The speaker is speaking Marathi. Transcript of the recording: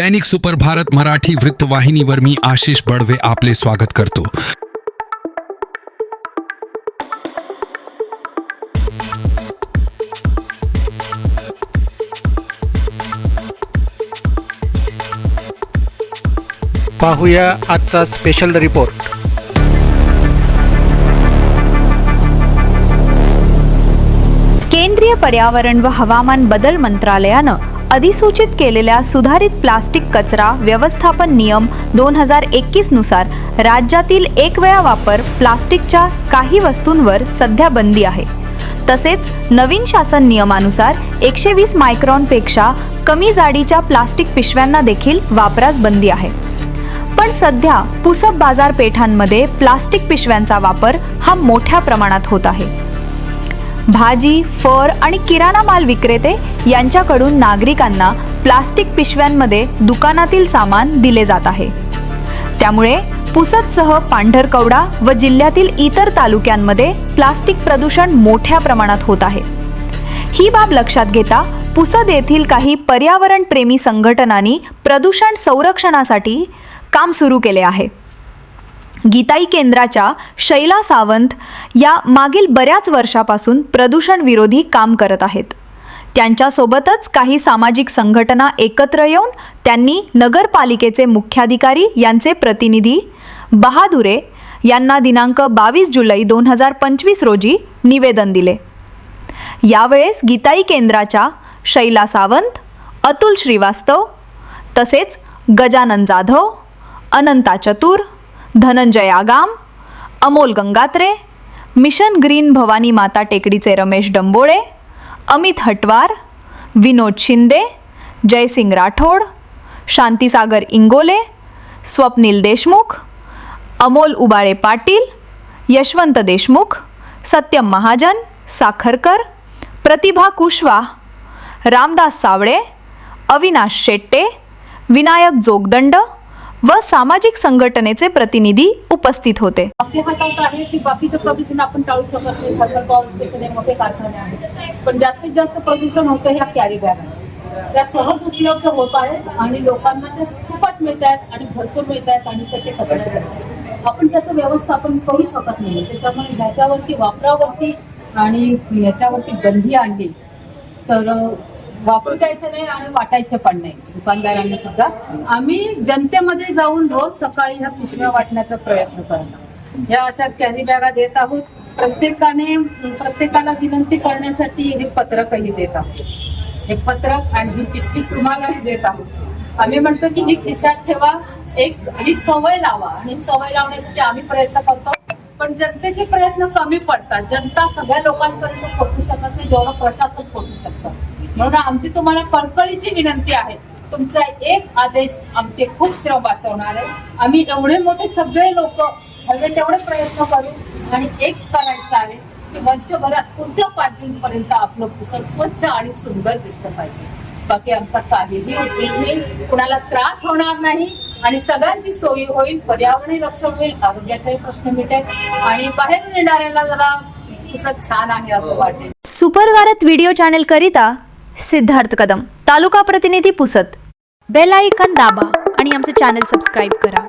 दैनिक सुपर भारत मराठी वृत्तवाहिनीवर मी आशिष बडवे आपले स्वागत करतो. पाहूया आजचा स्पेशल रिपोर्ट केंद्रीय पर्यावरण व हवामान बदल मंत्रालयानं अधिसूचित केलेल्या सुधारित प्लास्टिक कचरा व्यवस्थापन नियम दोन हजार एकवीसनुसार राज्यातील एक वेळा वापर प्लास्टिकच्या काही वस्तूंवर सध्या बंदी आहे. तसेच नवीन शासन नियमानुसार एकशे वीस मायक्रॉनपेक्षा कमी जाडीच्या प्लास्टिक पिशव्यांना देखील वापरास बंदी आहे. पण सध्या पुसप बाजारपेठांमध्ये प्लास्टिक पिशव्यांचा वापर हा मोठ्या प्रमाणात होत आहे. भाजी फळ आणि किराणा माल विक्रेते यांच्याकडून नागरिकांना प्लास्टिक पिशव्यांमध्ये दुकानातील सामान दिले जात आहे. त्यामुळे पुसदसह पांढरकवडा व जिल्ह्यातील इतर तालुक्यांमध्ये प्लास्टिक प्रदूषण मोठ्या प्रमाणात होत आहे. ही बाब लक्षात घेता पुसद येथील काही पर्यावरणप्रेमी संघटनांनी प्रदूषण संरक्षणासाठी काम सुरू केले आहे. गीताई केंद्राच्या शैला सावंत या मागील बऱ्याच वर्षापासून प्रदूषण विरोधी काम करत आहेत. त्यांच्यासोबतच काही सामाजिक संघटना एकत्र येऊन त्यांनी नगरपालिकेचे मुख्याधिकारी यांचे प्रतिनिधी बहादुरे यांना दिनांक बावीस जुलै दोन हजार पंचवीस रोजी निवेदन दिले. यावेळेस गीताई केंद्राच्या शैला सावंत अतुल श्रीवास्तव तसेच गजानन जाधव अनंता चतुर धनंजय आगाम अमोल गंगात्रे मिशन ग्रीन भवानी माता टेकडीचे रमेश डंबोळे अमित हटवार विनोद शिंदे जयसिंग राठोड शांतीसागर इंगोले स्वप्नील देशमुख अमोल उबाळे पाटील यशवंत देशमुख सत्यम महाजन साखरकर प्रतिभा कुशवा रामदास सावळे अविनाश शेट्टे विनायक जोगदंड व सामाजिक संघटनेचे प्रतिनिधी उपस्थित होते. आपल्या हातात आहे की बाकीचं प्रदूषण आपण टाळू शकत नाही. थर्मल पॉवर स्टेशन मोठे कारखाने आहेत. पण जास्तीत जास्त प्रदूषण होतं ह्या कॅरी बॅग त्या सहज उपलब्ध होत आहेत आणि लोकांना ते फुकट मिळत आहेत आणि भरपूर मिळत आहेत आणि त्याचे कचरा आपण त्याचं व्यवस्थापन करू शकत नाही. त्याच्यामुळे ह्याच्यावरती वापरावरती आणि ह्याच्यावरती बंदी आणली. तर वापरू द्यायचं नाही आणि वाटायचं पण नाही दुकानदारांनी सुद्धा. आम्ही जनतेमध्ये जाऊन रोज सकाळी ह्या पिशव्या वाटण्याचा प्रयत्न करतो या अशा कॅरी बॅगा देत आहोत. प्रत्येकाने प्रत्येकाला विनंती करण्यासाठी हे पत्रकही देत आहोत. हे पत्रक आणि ही पिशवी तुम्हालाही देत आहोत. आम्ही म्हणतो की ही खिशात ठेवा एक ही सवय लावा. आणि सवय लावण्यासाठी आम्ही प्रयत्न करतो. पण जनतेचे प्रयत्न कमी पडतात. जनता सगळ्या लोकांपर्यंत पोहोचू शकत नाही जेवढं प्रशासन पोहोचू शकतं. म्हणून आमची तुम्हाला कळकळीची विनंती आहे. तुमचा एक आदेश आमचे खूप श्रम वाचवणार आहे. आम्ही एवढे मोठे सगळे लोक म्हणजे तेवढे प्रयत्न करू. आणि एक करायचं आहे की वर्षभरात पुढच्या पाच जून पर्यंत आपलं पुस्तक स्वच्छ आणि सुंदर दिसलं पाहिजे. बाकी आमचा काहीही उद्देश नाही. कुणाला त्रास होणार नाही. आणि सगळ्यांची सोयी होईल पर्यावरणीय रक्षण होईल आरोग्याचाही प्रश्न मिटेल. आणि बाहेरून येणाऱ्यांना जरा पुस्तक छान आहे असं वाटेल. सुपर भारत व्हिडिओ चॅनल करिता सिद्धार्थ कदम तालुका प्रतिनिधी पुसत बेल आयकन दाबा आणि आमचे चॅनल सबस्क्राईब करा.